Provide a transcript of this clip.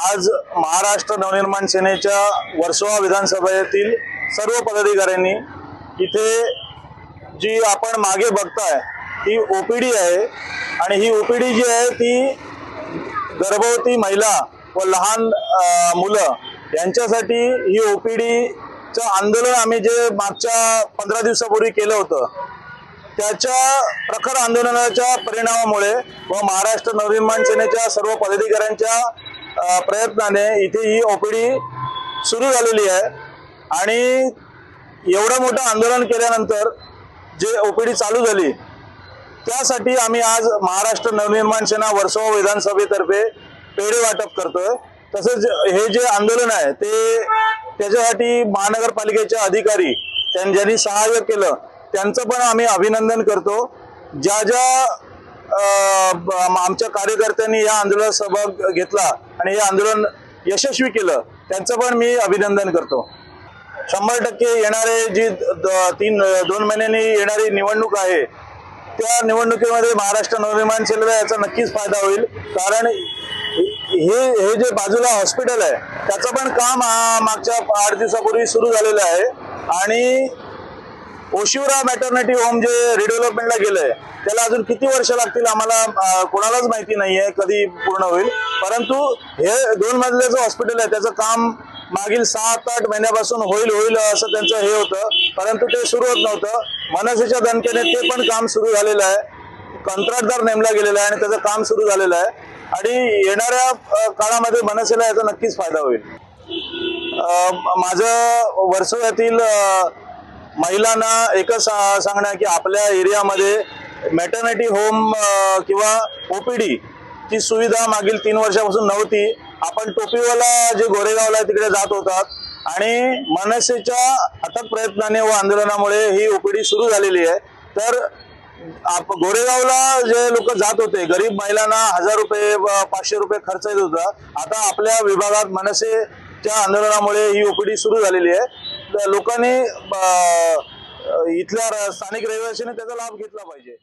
आज महाराष्ट्र नवनिर्माण सेनेच्या वर्सोवा विधानसभेतील सर्व पदाधिकाऱ्यांनी इथे जी आपण मागे बघताय ती ओपीडी आहे. आणि ही ओपीडी जी आहे ती गर्भवती महिला व लहान मुलं यांच्यासाठी ही ओपीडीचं आंदोलन आम्ही जे मागच्या पंधरा दिवसापूर्वी केलं होतं त्याच्या प्रखर आंदोलनाच्या परिणामामुळे व महाराष्ट्र नवनिर्माण सेनेच्या सर्व पदाधिकाऱ्यांच्या प्रयत्नाने इथे ही ओपीडी सुरू झालेली आहे. आणि एवढं मोठं आंदोलन केल्यानंतर जे ओपीडी चालू झाली त्यासाठी आम्ही आज महाराष्ट्र नवनिर्माण सेना वर्सोवा विधानसभेतर्फे पेढे वाटप करतोय. तसेच हे जे आंदोलन आहे ते त्याच्यासाठी महानगरपालिकेचे अधिकारी त्यां- ज्यांनी सहाय्य केलं त्यांचं पण आम्ही अभिनंदन करतो. ज्या ज्या आमच्या कार्यकर्त्यांनी या आंदोलनात सहभाग घेतला आणि हे आंदोलन यशस्वी केलं. त्यांचं पण मी अभिनंदन करतो. शंभर टक्के येणारे जी द- तीन दोन महिन्यांनी येणारी निवडणूक आहे त्या निवडणुकीमध्ये महाराष्ट्र नवनिर्माण सेनेला याचा नक्कीच फायदा होईल. कारण हे हे जे बाजूला हॉस्पिटल आहे त्याचं पण काम हा मागच्या आठ दिवसापूर्वी सुरू झालेलं आहे. आणि ओशिवरा मॅटर्निटी होम जे रिडेव्हलपमेंटला गेलंय त्याला अजून किती वर्ष लागतील आम्हाला कोणालाच माहिती नाहीये कधी पूर्ण होईल. परंतु हे दोन मजल्याचं हॉस्पिटल आहे त्याचं काम मागील सात आठ महिन्यापासून होईल होईल असं त्यांचं हे होतं. परंतु ते सुरू होत नव्हतं. मनसेच्या दणकेने ते पण काम सुरू झालेलं आहे. कंत्राटदार नेमला गेलेला आहे आणि त्याचं काम सुरू झालेलं आहे. आणि येणाऱ्या काळामध्ये मनसेला याचा नक्कीच फायदा होईल. माझं वर्सोव्यातील महिलांना एकच सांगण्या सांगणं की आपल्या एरियामध्ये मॅटर्निटी होम किंवा ओपीडी ची सुविधा मागील तीन वर्षापासून नव्हती. आपण टोपीवाला जे गोरेगावला आहे तिकडे जात होतात आणि मनसेच्या अथक प्रयत्नाने व आंदोलनामुळे ही ओपीडी सुरू झालेली आहे. तर आप गोरेगावला जे लोक जात होते गरीब महिलांना हजार रुपये पाचशे रुपये खर्च येत होता. आता आपल्या विभागात मनसेच्या आंदोलनामुळे ही ओपीडी सुरू झालेली आहे. लोकांनी इथल्या स्थानिक रहिवाशांनी त्याचा लाभ घेतला पाहिजे.